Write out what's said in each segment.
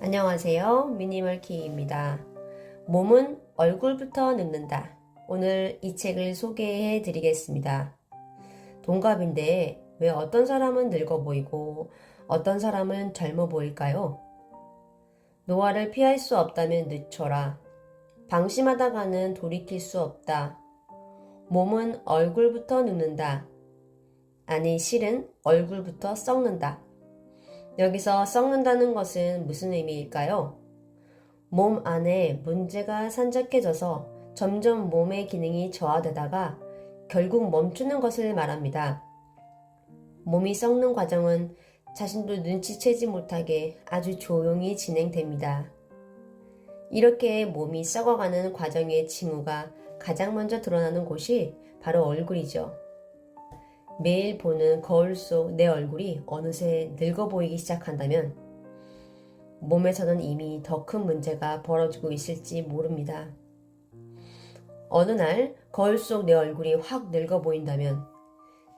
안녕하세요. 미니멀 키입니다. 몸은 얼굴부터 늙는다. 오늘 이 책을 소개해 드리겠습니다. 동갑인데 왜 어떤 사람은 늙어 보이고 어떤 사람은 젊어 보일까요? 노화를 피할 수 없다면 늦춰라. 방심하다가는 돌이킬 수 없다. 몸은 얼굴부터 늙는다. 아니, 실은 얼굴부터 썩는다. 여기서 썩는다는 것은 무슨 의미일까요? 몸 안에 문제가 산적해져서 점점 몸의 기능이 저하되다가 결국 멈추는 것을 말합니다. 몸이 썩는 과정은 자신도 눈치채지 못하게 아주 조용히 진행됩니다. 이렇게 몸이 썩어가는 과정의 징후가 가장 먼저 드러나는 곳이 바로 얼굴이죠. 매일 보는 거울 속 내 얼굴이 어느새 늙어 보이기 시작한다면 몸에서는 이미 더 큰 문제가 벌어지고 있을지 모릅니다. 어느 날 거울 속 내 얼굴이 확 늙어 보인다면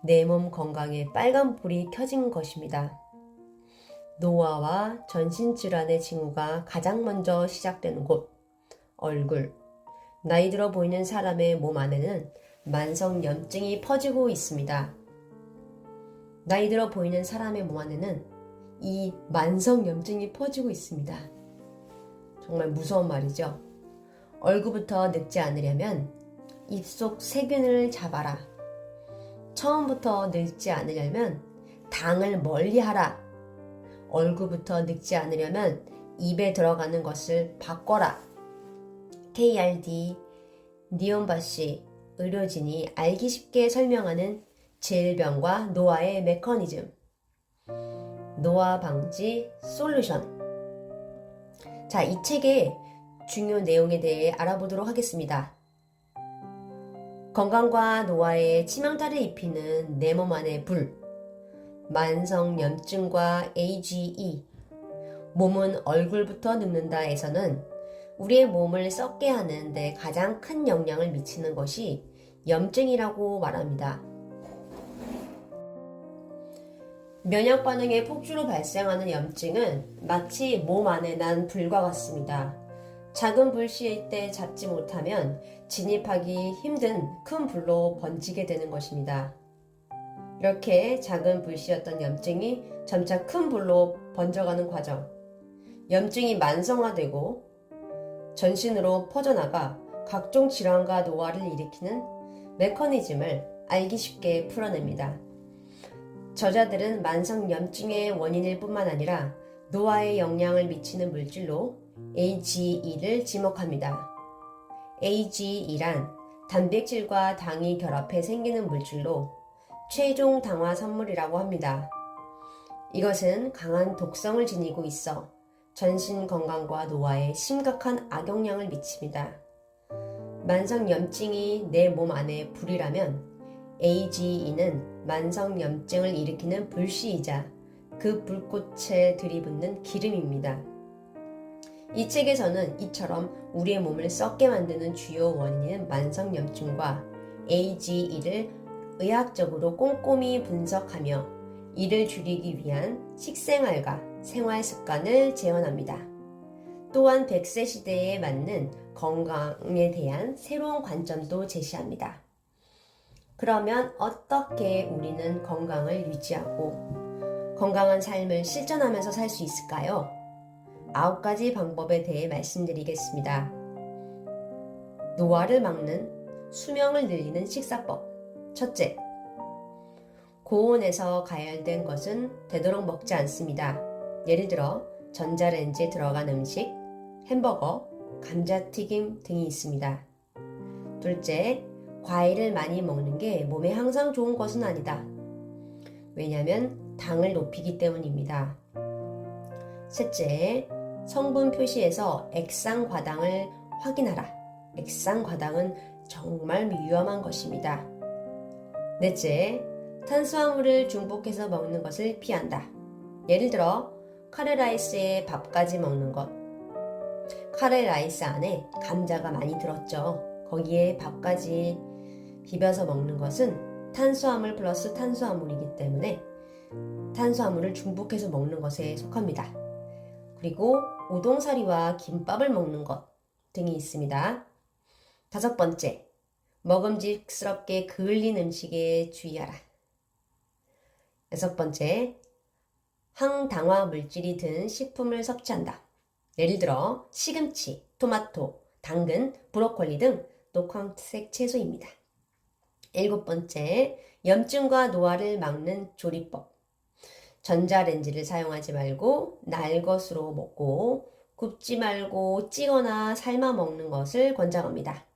내 몸 건강에 빨간 불이 켜진 것입니다. 노화와 전신질환의 징후가 가장 먼저 시작되는 곳, 얼굴. 나이 들어 보이는 사람의 몸 안에는 만성염증이 퍼지고 있습니다. 나이 들어 보이는 사람의 몸 안에는 이 만성염증이 퍼지고 있습니다. 정말 무서운 말이죠. 얼굴부터 늙지 않으려면 입속 세균을 잡아라. 처음부터 늙지 않으려면 당을 멀리 하라. 얼굴부터 늙지 않으려면 입에 들어가는 것을 바꿔라. KRD 니온바 씨 의료진이 알기 쉽게 설명하는 질병과 노화의 메커니즘 노화 방지 솔루션 자, 이 책의 중요 내용에 대해 알아보도록 하겠습니다. 건강과 노화에 치명타를 입히는 내 몸 안의 불 만성염증과 AGE 몸은 얼굴부터 늙는다에서는 우리의 몸을 썩게 하는데 가장 큰 영향을 미치는 것이 염증이라고 말합니다. 면역 반응의 폭주로 발생하는 염증은 마치 몸 안에 난 불과 같습니다. 작은 불씨일 때 잡지 못하면 진입하기 힘든 큰 불로 번지게 되는 것입니다. 이렇게 작은 불씨였던 염증이 점차 큰 불로 번져가는 과정. 염증이 만성화되고 전신으로 퍼져나가 각종 질환과 노화를 일으키는 메커니즘을 알기 쉽게 풀어냅니다. 저자들은 만성염증의 원인일 뿐만 아니라 노화에 영향을 미치는 물질로 AGE를 지목합니다. AGE란 단백질과 당이 결합해 생기는 물질로 최종 당화 산물이라고 합니다. 이것은 강한 독성을 지니고 있어 전신 건강과 노화에 심각한 악영향을 미칩니다. 만성염증이 내 몸 안에 불이라면 AGE는 만성염증을 일으키는 불씨이자 그 불꽃에 들이붓는 기름입니다. 이 책에서는 이처럼 우리의 몸을 썩게 만드는 주요 원인인 만성염증과 AGE를 의학적으로 꼼꼼히 분석하며 이를 줄이기 위한 식생활과 생활 습관을 재현합니다. 또한 100세 시대에 맞는 건강에 대한 새로운 관점도 제시합니다. 그러면 어떻게 우리는 건강을 유지하고 건강한 삶을 실천하면서 살 수 있을까요? 아홉 가지 방법에 대해 말씀드리겠습니다. 노화를 막는 수명을 늘리는 식사법. 첫째, 고온에서 가열된 것은 되도록 먹지 않습니다. 예를 들어 전자레인지에 들어간 음식, 햄버거, 감자튀김 등이 있습니다. 둘째, 과일을 많이 먹는 게 몸에 항상 좋은 것은 아니다. 왜냐하면 당을 높이기 때문입니다. 셋째, 성분 표시에서 액상 과당을 확인하라. 액상 과당은 정말 위험한 것입니다. 넷째, 탄수화물을 중복해서 먹는 것을 피한다. 예를 들어 카레라이스에 밥까지 먹는 것. 카레라이스 안에 감자가 많이 들었죠. 거기에 밥까지 비벼서 먹는 것은 탄수화물 플러스 탄수화물이기 때문에 탄수화물을 중복해서 먹는 것에 속합니다. 그리고 우동사리와 김밥을 먹는 것 등이 있습니다. 다섯 번째, 먹음직스럽게 그을린 음식에 주의하라. 여섯 번째, 항당화 물질이 든 식품을 섭취한다. 예를 들어 시금치, 토마토, 당근, 브로콜리 등 녹황색 채소입니다. 일곱 번째, 염증과 노화를 막는 조리법. 전자레인지를 사용하지 말고 날 것으로 먹고 굽지 말고 찌거나 삶아 먹는 것을 권장합니다.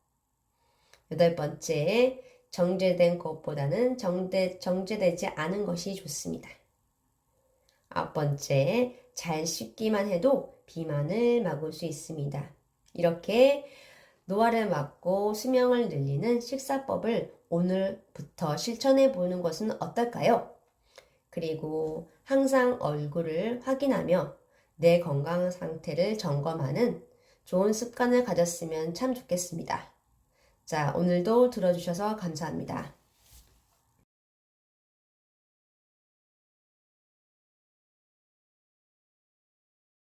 여덟 번째, 정제된 것보다는 정제, 정제되지 않은 것이 좋습니다. 아홉 번째, 잘 씻기만 해도 비만을 막을 수 있습니다. 이렇게 노화를 막고 수명을 늘리는 식사법을 오늘부터 실천해 보는 것은 어떨까요? 그리고 항상 얼굴을 확인하며 내 건강 상태를 점검하는 좋은 습관을 가졌으면 참 좋겠습니다. 자, 오늘도 들어주셔서 감사합니다.